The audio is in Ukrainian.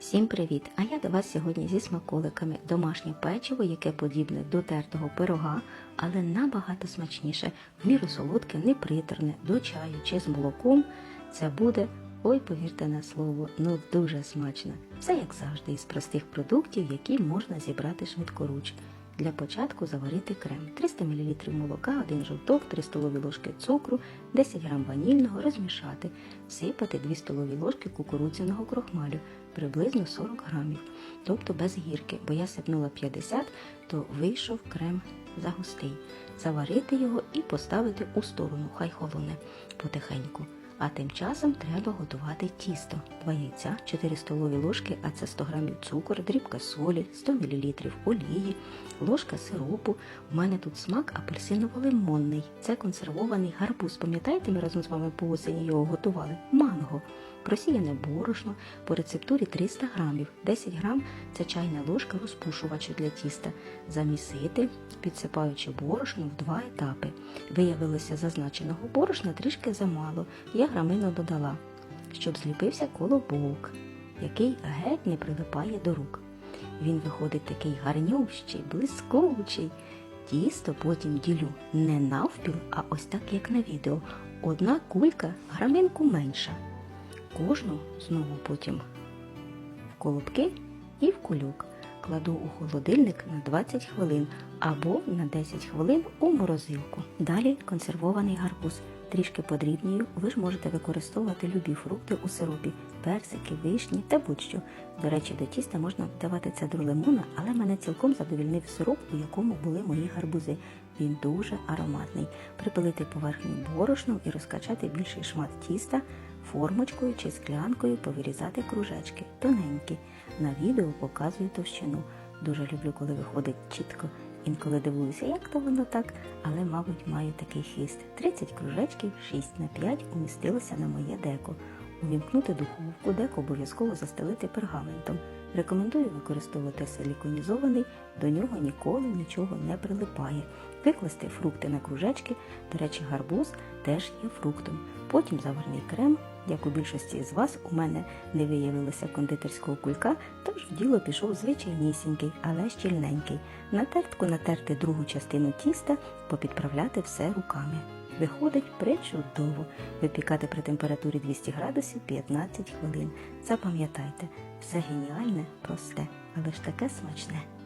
Всім привіт! А я до вас сьогодні зі смаколиками. Домашнє печиво, яке подібне до тертого пирога, але набагато смачніше, в міру солодке, непритерне, до чаю чи з молоком. Це буде, ой, повірте на слово, ну дуже смачно. Все як завжди із простих продуктів, які можна зібрати швидкоруч. Для початку заварити крем. 300 мл молока, 1 жовток, 3 столові ложки цукру, 10 г ванільного, розмішати, всипати 2 столові ложки кукурудзяного крохмалю, приблизно 40 грамів, тобто без гірки, бо я сипнула 50, то вийшов крем загустий. Заварити його і поставити у сторону, хай холоне потихеньку. А тим часом треба готувати тісто. 2 яйця, 4 столові ложки, а це 100 г цукор, дрібка солі, 100 мл олії, ложка сиропу. У мене тут смак апельсиново-лимонний. Це консервований гарбуз. Пам'ятаєте, ми разом з вами по осені його готували? Манго. Просіяне борошно по рецептурі 300 грамів. 10 грам це чайна ложка розпушувачу для тіста. Замісити, підсипаючи борошно в два етапи. Виявилося зазначеного борошна трішки замало. Я грамину додала, щоб зліпився колобок, який геть не прилипає до рук. Він виходить такий гарнющий, блискучий. Тісто потім ділю не навпіл, а ось так, як на відео. Одна кулька граминку менша. Кожну знову потім в колобки і в кульок. Кладу у холодильник на 20 хвилин або на 10 хвилин у морозилку. Далі консервований гарбуз. Трішки подрібнюю, ви ж можете використовувати любі фрукти у сиропі, персики, вишні та будь-що. До речі, до тіста можна додавати цедру лимона, але мене цілком задовільнив сироп, у якому були мої гарбузи. Він дуже ароматний. Припилити поверхню борошном і розкачати більший шмат тіста, формочкою чи склянкою повирізати кружечки, тоненькі. На відео показую товщину. Дуже люблю, коли виходить чітко. Інколи дивуюся, як то воно так, але, мабуть, маю такий хист. 30 кружечків 6 на 5 умістилося на моє деко. Увімкнути духовку, деко обов'язково застелити пергаментом. Рекомендую використовувати силіконізований, до нього ніколи нічого не прилипає. Викласти фрукти на кружечки, до речі, гарбуз теж є фруктом. Потім заварний крем, як у більшості з вас, у мене не виявилося кондитерського кулька, тож в діло пішов звичайнісінький, але щільненький. На тертку натерти другу частину тіста, попідправляти все руками. Виходить причудово. Випікати при температурі 200 градусів 15 хвилин. Запам'ятайте, все геніальне, просте, але ж таке смачне.